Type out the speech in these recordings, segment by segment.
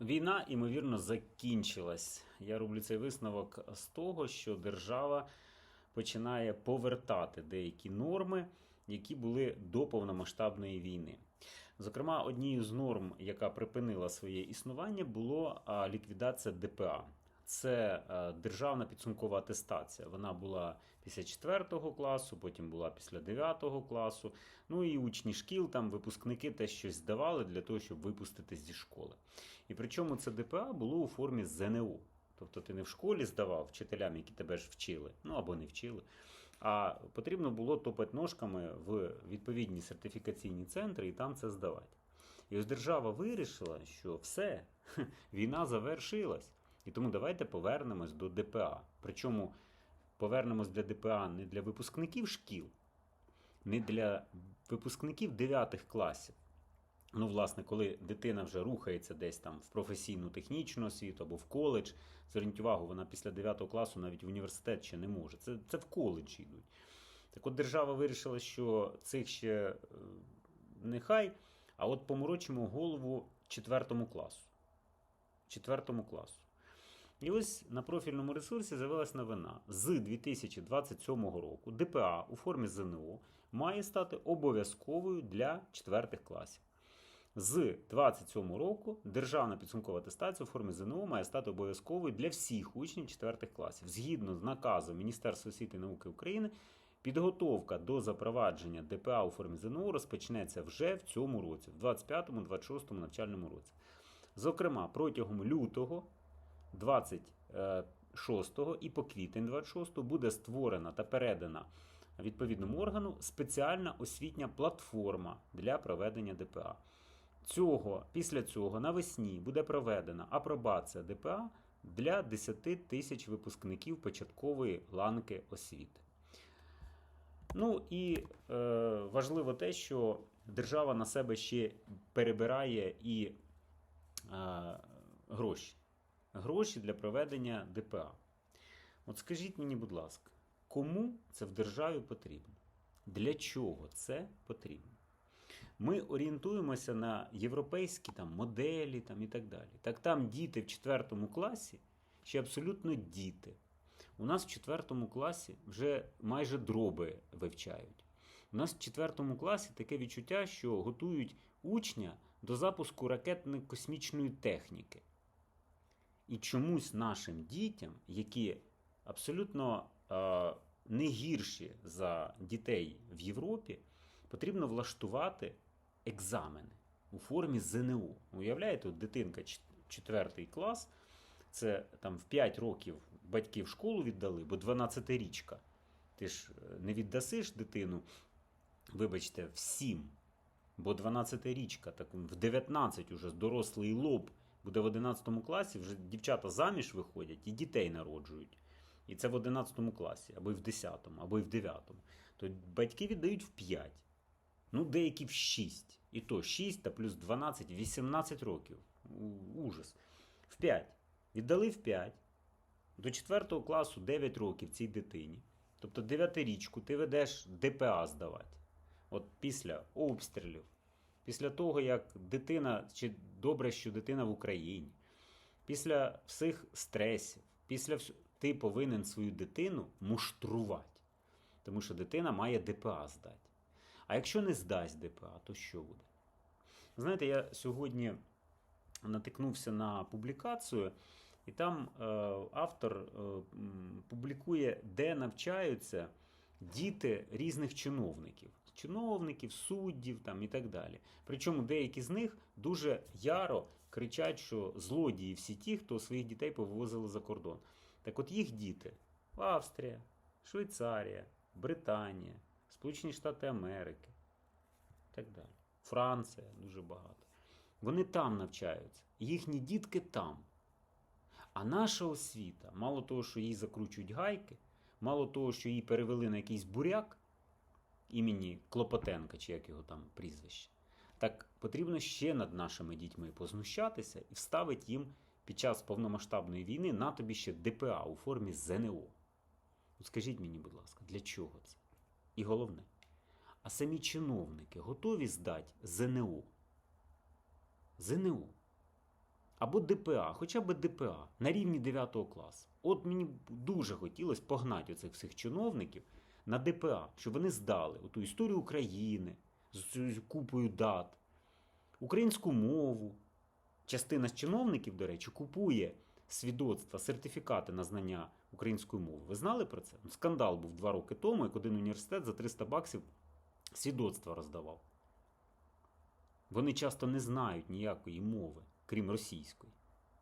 Війна, ймовірно, закінчилась. Я роблю цей висновок з того, що держава починає повертати деякі норми, які були до повномасштабної війни. Зокрема, однією з норм, яка припинила своє існування, було ліквідація ДПА. Це е, державна підсумкова атестація. Вона була після 4 класу, потім була після 9 класу. Ну і учні шкіл, там випускники теж щось здавали для того, щоб випустити зі школи. І причому це ДПА було у формі ЗНО. Тобто ти не в школі здавав вчителям, які тебе ж вчили, ну або не вчили. А потрібно було топати ножками в відповідні сертифікаційні центри і там це здавати. І ось держава вирішила, що все, війна завершилась. І тому давайте повернемось до ДПА. Причому повернемось для ДПА не для випускників шкіл, не для випускників 9 класів. Ну, власне, коли дитина вже рухається десь там в професійну технічну освіту або в коледж, зверніть увагу, вона після 9 класу навіть в університет ще не може. Це, це в коледжі йдуть. Так от держава вирішила, що цих ще е, нехай, а от поморочимо голову 4 класу. 4 класу. І ось на профільному ресурсі з'явилась новина. З 2027 року ДПА у формі ЗНО має стати обов'язковою для 4 класів. З 2027 року державна підсумкова атестація у формі ЗНО має стати обов'язковою для всіх учнів 4 класів. Згідно з наказом Міністерства освіти і науки України, підготовка до запровадження ДПА у формі ЗНО розпочнеться вже в цьому році, в 25-26 навчальному році. Зокрема, протягом лютого 26 і по квітень 26 буде створена та передана відповідному органу спеціальна освітня платформа для проведення ДПА. Цього, після цього навесні буде проведена апробація ДПА для 10 тисяч випускників початкової ланки освіти. Ну і е, важливо те, що держава на себе ще перебирає і е, гроші. Гроші для проведення ДПА. От скажіть мені, будь ласка, кому це в державі потрібно? Для чого це потрібно? Ми орієнтуємося на європейські там, моделі там, і так далі. Так там діти в 4 класі ще абсолютно діти. У нас в 4 класі вже майже дроби вивчають. У нас в 4 класі таке відчуття, що готують учня до запуску ракетно-космічної техніки. І чомусь нашим дітям, які абсолютно е, не гірші за дітей в Європі, потрібно влаштувати екзамени у формі ЗНО. Уявляєте, от дитинка 4 клас, це там в 5 років батьки в школу віддали, бо 12-річка. Ти ж е, не віддасиш дитину, вибачте, в 7, бо 12-річка, так в 19 уже дорослий лоб буде в 11 класі, вже дівчата заміж виходять і дітей народжують. І це в 11 класі, або й в 10, або й в 9. То батьки віддають в 5. Ну, деякі в 6. І то 6 та плюс 12, 18 років. Ужас. В 5. Віддали в 5. До 4 класу 9 років цій дитині. Тобто 9 річку ти ведеш ДПА здавати. От після обстрілів, після того, як дитина, чи добре, що дитина в Україні, після всіх стресів, після вс... ти повинен свою дитину муштрувати. Тому що дитина має ДПА здати. А якщо не здасть ДПА, то що буде? Знаєте, я сьогодні натикнувся на публікацію, і там е, автор е, публікує, де навчаються діти різних чиновників. Чиновників, суддів там, і так далі. Причому деякі з них дуже яро кричать, що злодії всі ті, хто своїх дітей повивозили за кордон. Так от їх діти Австрія, Швейцарія, Британія, Сполучені Штати Америки і так далі. Франція дуже багато. Вони там навчаються. Їхні дітки там. А наша освіта, мало того, що їй закручують гайки, мало того, що її перевели на якийсь буряк імені Клопотенка, чи як його там прізвище, так потрібно ще над нашими дітьми познущатися і вставити їм під час повномасштабної війни на тобі ще ДПА у формі ЗНО. От скажіть мені, будь ласка, для чого це? І головне, а самі чиновники готові здати ЗНО? ЗНО. Або ДПА, хоча б ДПА на рівні 9 класу. От мені дуже хотілося погнати оцих всіх чиновників на ДПА, щоб вони здали ту історію України з купою дат, українську мову. Частина з чиновників, до речі, купує свідоцтва, сертифікати на знання української мови. Ви знали про це? Скандал був два роки тому, як один університет за 300 баксів свідоцтва роздавав. Вони часто не знають ніякої мови, крім російської,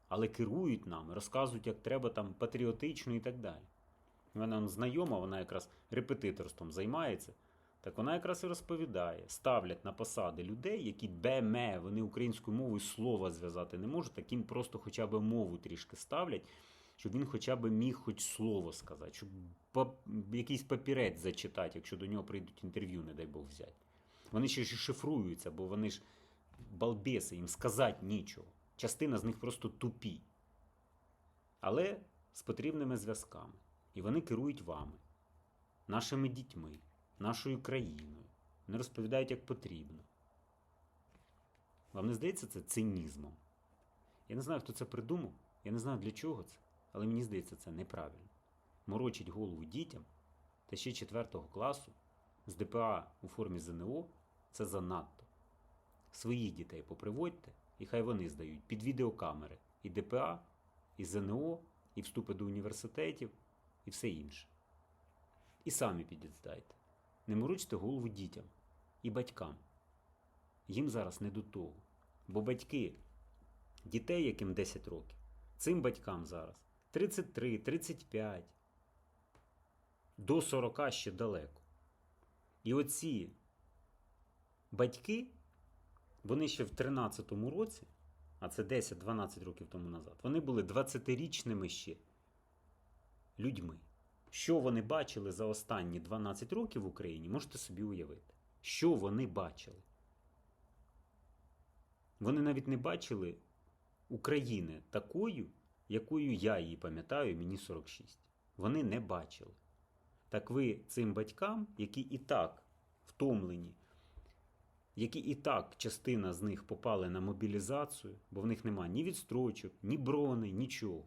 але керують нами, розказують, як треба там патріотично і так далі. У мене знайома, вона якраз репетиторством займається. Так вона якраз і розповідає: ставлять на посади людей, які беме, вони українською мовою слова зв'язати не можуть, таким просто хоча б мову трішки ставлять, щоб він хоча б міг хоч слово сказати, щоб якийсь папірець зачитати, якщо до нього прийдуть інтерв'ю, не дай Бог взяти. Вони ще ж шифруються, бо вони ж балбеси, їм сказати нічого. Частина з них просто тупі. Але з потрібними зв'язками. І вони керують вами, нашими дітьми, нашою країною. Вони розповідають, як потрібно. Вам не здається це цинізмом? Я не знаю, хто це придумав, я не знаю для чого це, але мені здається, це неправильно. Морочить голову дітям та ще 4 класу з ДПА у формі ЗНО це занадто. Своїх дітей поприводьте, і хай вони здають під відеокамери і ДПА, і ЗНО, і вступи до університетів, і все інше. І самі підіздайте. Не морочте голову дітям і батькам. Їм зараз не до того. Бо батьки дітей, яким 10 років, цим батькам зараз 33, 35, до 40 ще далеко. І оці батьки, вони ще в 13-му році, а це 10-12 років тому назад, вони були 20-річними ще людьми. Що вони бачили за останні 12 років в Україні, можете собі уявити. Що вони бачили? Вони навіть не бачили України такою, якою я її пам'ятаю, мені 46. Вони не бачили. Так ви цим батькам, які і так втомлені, які і так частина з них попали на мобілізацію, бо в них немає ні відстрочок, ні брони, нічого.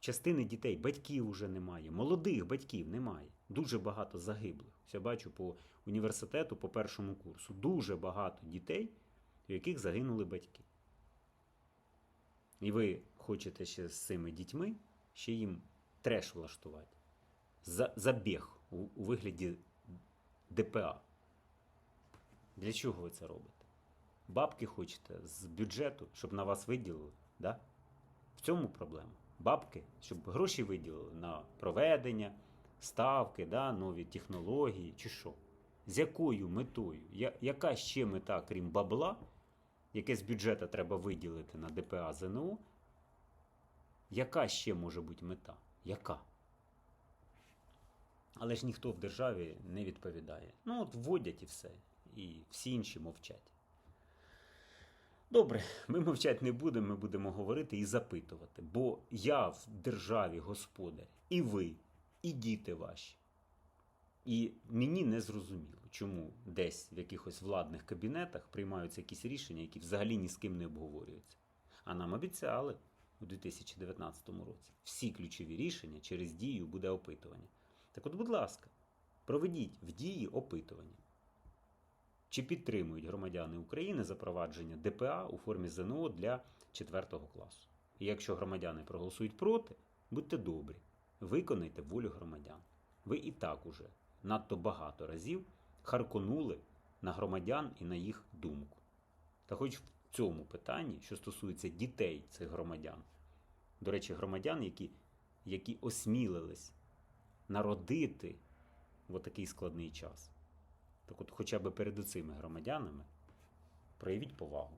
Частини дітей, батьків уже немає, молодих батьків немає. Дуже багато загиблих. Я бачу по університету, по першому курсу, дуже багато дітей, у яких загинули батьки. І ви хочете ще з цими дітьми ще їм треш влаштувати. За, забіг у, у вигляді ДПА. Для чого ви це робите? Бабки хочете з бюджету, щоб на вас виділили? Да? В цьому проблема. Бабки, щоб гроші виділили на проведення, ставки, да, нові технології чи що. З якою метою? Я, яка ще мета, крім бабла, яке з бюджету треба виділити на ДПА ЗНО? Яка ще може бути мета? Яка? Але ж ніхто в державі не відповідає. Ну, от вводять і все. І всі інші мовчать. Добре, ми мовчати не будемо, ми будемо говорити і запитувати. Бо я в державі господар, і ви, і діти ваші. І мені не зрозуміло, чому десь в якихось владних кабінетах приймаються якісь рішення, які взагалі ні з ким не обговорюються. А нам обіцяли у 2019 році всі ключові рішення через дію буде опитування. Так от, будь ласка, проведіть в дії опитування. Чи підтримують громадяни України запровадження ДПА у формі ЗНО для 4 класу? І якщо громадяни проголосують проти, будьте добрі, виконайте волю громадян. Ви і так уже надто багато разів харконули на громадян і на їх думку. Та хоч в цьому питанні, що стосується дітей цих громадян, до речі, громадян, які, які осмілились народити в такий складний час. Так от хоча б перед цими громадянами проявіть повагу.